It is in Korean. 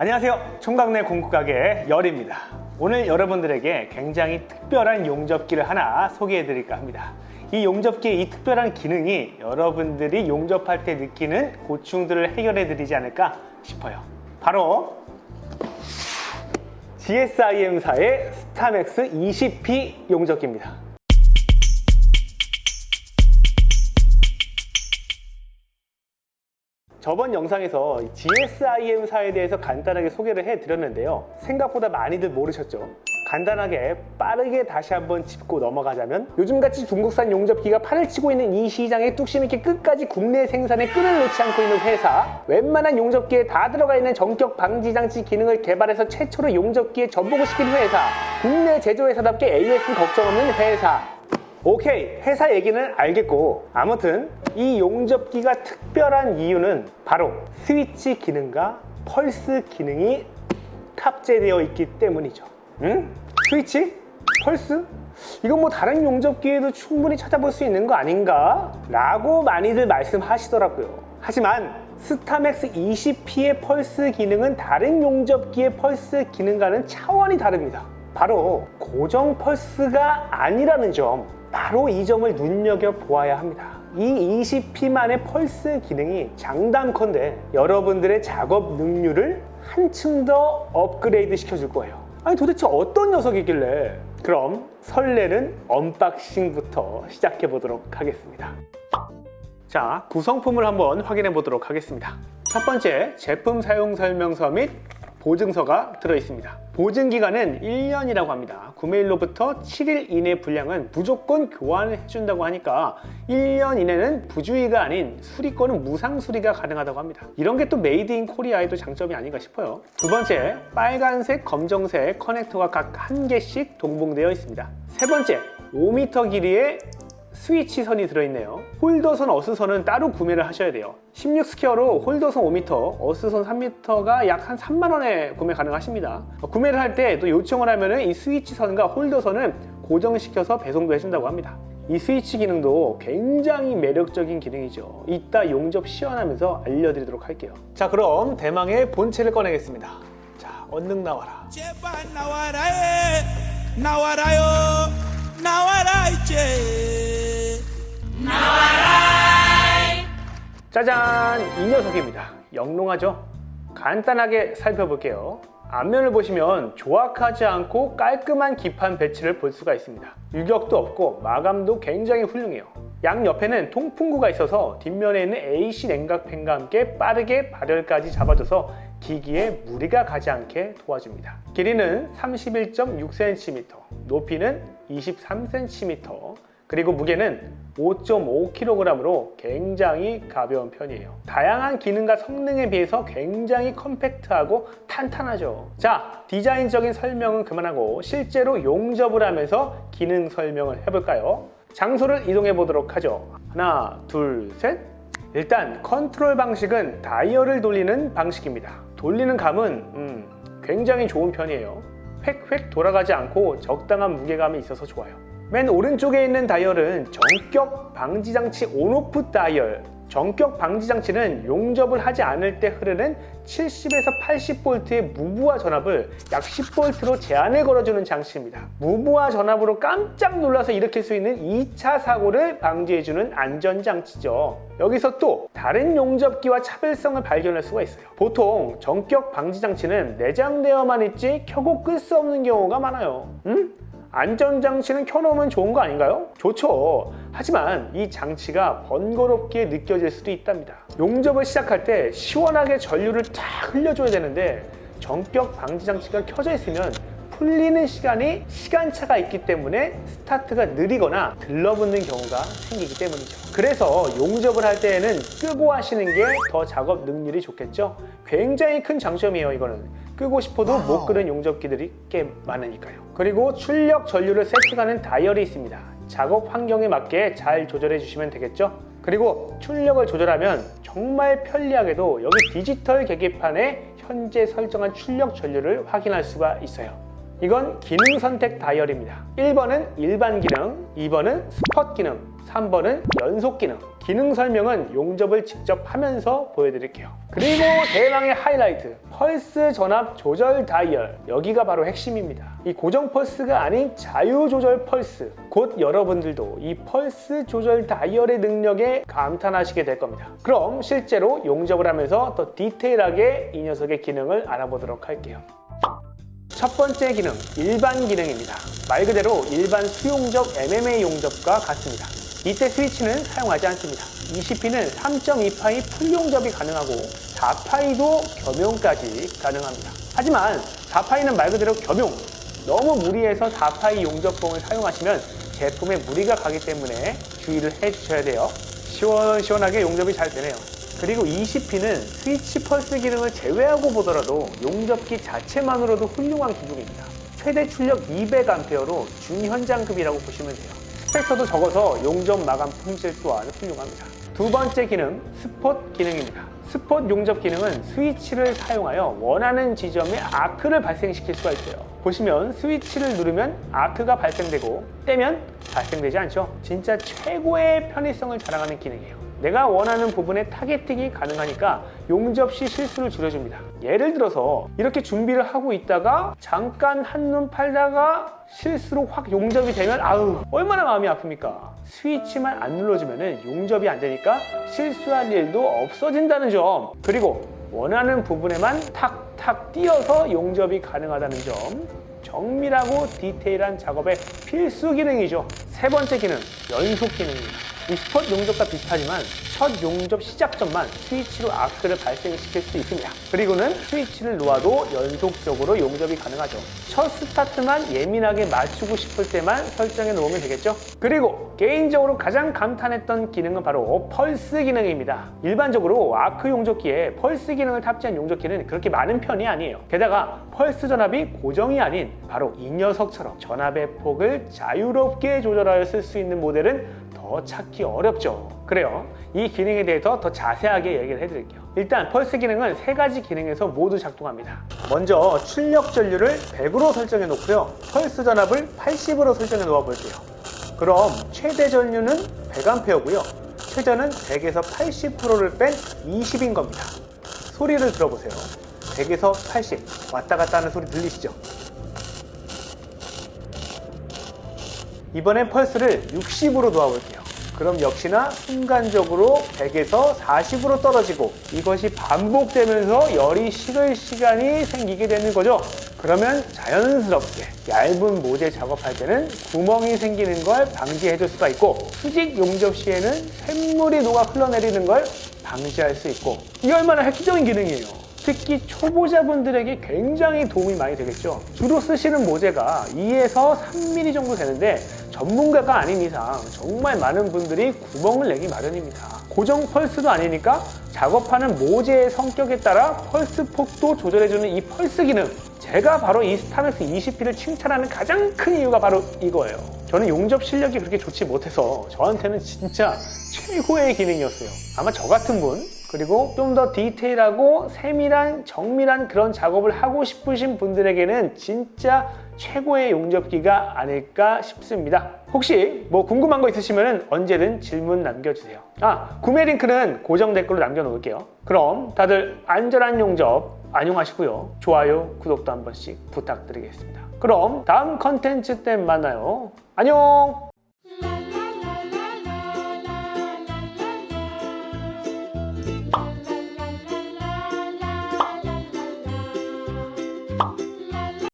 안녕하세요. 총각내 공구가게 열입니다. 오늘 여러분들에게 굉장히 특별한 용접기를 하나 소개해 드릴까 합니다. 이 용접기의 이 특별한 기능이 여러분들이 용접할 때 느끼는 고충들을 해결해 드리지 않을까 싶어요. 바로 GSIM사의 스타맥스 20P 용접기입니다. 저번 영상에서 GSIM사에 대해서 간단하게 소개를 해드렸는데요. 생각보다 많이들 모르셨죠? 간단하게 빠르게 다시 한번 짚고 넘어가자면 요즘같이 중국산 용접기가 판을 치고 있는 이 시장에 뚝심 있게 끝까지 국내 생산에 끈을 놓지 않고 있는 회사 웬만한 용접기에 다 들어가 있는 전격 방지 장치 기능을 개발해서 최초로 용접기에 접목을 시킨 회사 국내 제조회사답게 AS 걱정 없는 회사 오케이 회사 얘기는 알겠고 아무튼 이 용접기가 특별한 이유는 바로 스위치 기능과 펄스 기능이 탑재되어 있기 때문이죠 응? 스위치? 펄스? 이건 뭐 다른 용접기에도 충분히 찾아볼 수 있는 거 아닌가? 라고 많이들 말씀하시더라고요 하지만 스타맥스 20P의 펄스 기능은 다른 용접기의 펄스 기능과는 차원이 다릅니다 바로 고정 펄스가 아니라는 점 바로 이 점을 눈여겨 보아야 합니다. 이 20P만의 펄스 기능이 장담컨대 여러분들의 작업 능률을 한층 더 업그레이드 시켜줄 거예요. 아니 도대체 어떤 녀석이길래? 그럼 설레는 언박싱부터 시작해 보도록 하겠습니다. 자, 구성품을 한번 확인해 보도록 하겠습니다. 첫 번째, 제품 사용 설명서 및 보증서가 들어있습니다. 보증 기간은 1년이라고 합니다. 구매일로부터 7일 이내 분량은 무조건 교환을 해준다고 하니까 1년 이내는 부주의가 아닌 수리권은 무상 수리가 가능하다고 합니다. 이런 게 또 메이드 인 코리아의 또 장점이 아닌가 싶어요. 두 번째, 빨간색, 검정색 커넥터가 각 한 개씩 동봉되어 있습니다. 세 번째, 5m 길이의 스위치 선이 들어있네요. 홀더선, 어스선은 따로 구매를 하셔야 돼요. 16스퀘어로 홀더선 5m, 어스선 3m가 약 한 3만원에 구매 가능하십니다. 구매를 할 때 또 요청을 하면은 이 스위치 선과 홀더선은 고정시켜서 배송도 해준다고 합니다. 이 스위치 기능도 굉장히 매력적인 기능이죠. 이따 용접 시연하면서 알려드리도록 할게요. 자, 그럼 대망의 본체를 꺼내겠습니다. 자, 얼른 나와라. 제발 나와라 에 나와라요 나와라 이제 짜잔! 이 녀석입니다. 영롱하죠? 간단하게 살펴볼게요. 앞면을 보시면 조악하지 않고 깔끔한 기판 배치를 볼 수가 있습니다. 유격도 없고 마감도 굉장히 훌륭해요. 양 옆에는 통풍구가 있어서 뒷면에 있는 AC 냉각팬과 함께 빠르게 발열까지 잡아줘서 기기에 무리가 가지 않게 도와줍니다. 길이는 31.6cm, 높이는 23cm, 그리고 무게는 5.5kg으로 굉장히 가벼운 편이에요. 다양한 기능과 성능에 비해서 굉장히 컴팩트하고 탄탄하죠. 자, 디자인적인 설명은 그만하고 실제로 용접을 하면서 기능 설명을 해볼까요? 장소를 이동해 보도록 하죠. 하나, 둘, 셋. 일단 컨트롤 방식은 다이얼을 돌리는 방식입니다. 돌리는 감은 음, 굉장히 좋은 편이에요. 획획 돌아가지 않고 적당한 무게감이 있어서 좋아요. 맨 오른쪽에 있는 다이얼은 전격 방지 장치 온오프 다이얼. 전격 방지 장치는 용접을 하지 않을 때 흐르는 70에서 80V의 무부하 전압을 약 10V로 제한을 걸어주는 장치입니다. 무부하 전압으로 깜짝 놀라서 일으킬 수 있는 2차 사고를 방지해주는 안전장치죠. 여기서 또 다른 용접기와 차별성을 발견할 수가 있어요. 보통 전격 방지 장치는 내장되어만 있지 켜고 끌 수 없는 경우가 많아요. 음? 안전장치는 켜놓으면 좋은 거 아닌가요? 좋죠. 하지만 이 장치가 번거롭게 느껴질 수도 있답니다. 용접을 시작할 때 시원하게 전류를 탁 흘려줘야 되는데 전격 방지 장치가 켜져 있으면 풀리는 시간이 시간차가 있기 때문에 스타트가 느리거나 들러붙는 경우가 생기기 때문이죠. 그래서 용접을 할 때에는 끄고 하시는 게 더 작업 능률이 좋겠죠. 굉장히 큰 장점이에요, 이거는. 끄고 싶어도 못 끄는 용접기들이 꽤 많으니까요. 그리고 출력 전류를 세팅하는 다이얼이 있습니다. 작업 환경에 맞게 잘 조절해 주시면 되겠죠. 그리고 출력을 조절하면 정말 편리하게도 여기 디지털 계기판에 현재 설정한 출력 전류를 확인할 수가 있어요. 이건 기능 선택 다이얼입니다. 1번은 일반 기능, 2번은 스팟 기능, 3번은 연속 기능. 기능 설명은 용접을 직접 하면서 보여드릴게요. 그리고 대망의 하이라이트, 펄스 전압 조절 다이얼. 여기가 바로 핵심입니다. 이 고정 펄스가 아닌 자유 조절 펄스. 곧 여러분들도 이 펄스 조절 다이얼의 능력에 감탄하시게 될 겁니다. 그럼 실제로 용접을 하면서 더 디테일하게 이 녀석의 기능을 알아보도록 할게요. 첫 번째 기능, 일반 기능입니다. 말 그대로 일반 수용접 MMA 용접과 같습니다. 이때 스위치는 사용하지 않습니다. 20P는 3.2파이 풀용접이 가능하고 4파이도 겸용까지 가능합니다. 하지만 4파이는 말 그대로 겸용, 너무 무리해서 4파이 용접봉을 사용하시면 제품에 무리가 가기 때문에 주의를 해주셔야 돼요. 시원시원하게 용접이 잘 되네요. 그리고 20P는 스위치 펄스 기능을 제외하고 보더라도 용접기 자체만으로도 훌륭한 기종입니다. 최대 출력 200A로 준현장급이라고 보시면 돼요. 스펙터도 적어서 용접 마감 품질 또한 훌륭합니다. 두 번째 기능, 스폿 기능입니다. 스폿 용접 기능은 스위치를 사용하여 원하는 지점에 아크를 발생시킬 수가 있어요. 보시면 스위치를 누르면 아크가 발생되고 떼면 발생되지 않죠. 진짜 최고의 편의성을 자랑하는 기능이에요. 내가 원하는 부분에 타겟팅이 가능하니까 용접 시 실수를 줄여줍니다. 예를 들어서 이렇게 준비를 하고 있다가 잠깐 한눈 팔다가 실수로 확 용접이 되면 아우 얼마나 마음이 아픕니까? 스위치만 안 눌러주면 용접이 안 되니까 실수할 일도 없어진다는 점 그리고 원하는 부분에만 탁탁 띄어서 용접이 가능하다는 점 정밀하고 디테일한 작업의 필수 기능이죠. 세 번째 기능, 연속 기능입니다. 이 스폿 용접과 비슷하지만 첫 용접 시작점만 스위치로 아크를 발생시킬 수 있습니다. 그리고는 스위치를 놓아도 연속적으로 용접이 가능하죠. 첫 스타트만 예민하게 맞추고 싶을 때만 설정해 놓으면 되겠죠. 그리고 개인적으로 가장 감탄했던 기능은 바로 펄스 기능입니다. 일반적으로 아크 용접기에 펄스 기능을 탑재한 용접기는 그렇게 많은 편이 아니에요. 게다가 펄스 전압이 고정이 아닌 바로 이 녀석처럼 전압의 폭을 자유롭게 조절하여 쓸 수 있는 모델은 더 찾기 어렵죠. 그래요. 이 기능에 대해서 더 자세하게 얘기를 해드릴게요. 일단 펄스 기능은 세 가지 기능에서 모두 작동합니다. 먼저 출력 전류를 100으로 설정해 놓고요. 펄스 전압을 80으로 설정해 놓아 볼게요. 그럼 최대 전류는 100A고요. 최저는 100에서 80%를 뺀 20인 겁니다. 소리를 들어보세요. 100에서 80 왔다 갔다 하는 소리 들리시죠? 이번엔 펄스를 60으로 놓아볼게요. 그럼 역시나 순간적으로 100에서 40으로 떨어지고 이것이 반복되면서 열이 식을 시간이 생기게 되는 거죠. 그러면 자연스럽게 얇은 모재 작업할 때는 구멍이 생기는 걸 방지해 줄 수가 있고 수직 용접 시에는 샘물이 녹아 흘러내리는 걸 방지할 수 있고 이게 얼마나 획기적인 기능이에요. 특히 초보자분들에게 굉장히 도움이 많이 되겠죠. 주로 쓰시는 모재가 2에서 3mm 정도 되는데 전문가가 아닌 이상 정말 많은 분들이 구멍을 내기 마련입니다. 고정 펄스도 아니니까 작업하는 모재의 성격에 따라 펄스 폭도 조절해주는 이 펄스 기능. 제가 바로 이 스타맥스 20P를 칭찬하는 가장 큰 이유가 바로 이거예요. 저는 용접 실력이 그렇게 좋지 못해서 저한테는 진짜 최고의 기능이었어요. 아마 저 같은 분, 그리고 좀 더 디테일하고 세밀한 정밀한 그런 작업을 하고 싶으신 분들에게는 진짜 최고의 용접기가 아닐까 싶습니다. 혹시 뭐 궁금한 거 있으시면 언제든 질문 남겨주세요. 아, 구매 링크는 고정 댓글로 남겨놓을게요. 그럼 다들 안전한 용접 안녕하시고요. 좋아요, 구독도 한 번씩 부탁드리겠습니다. 그럼 다음 컨텐츠 때 만나요. 안녕!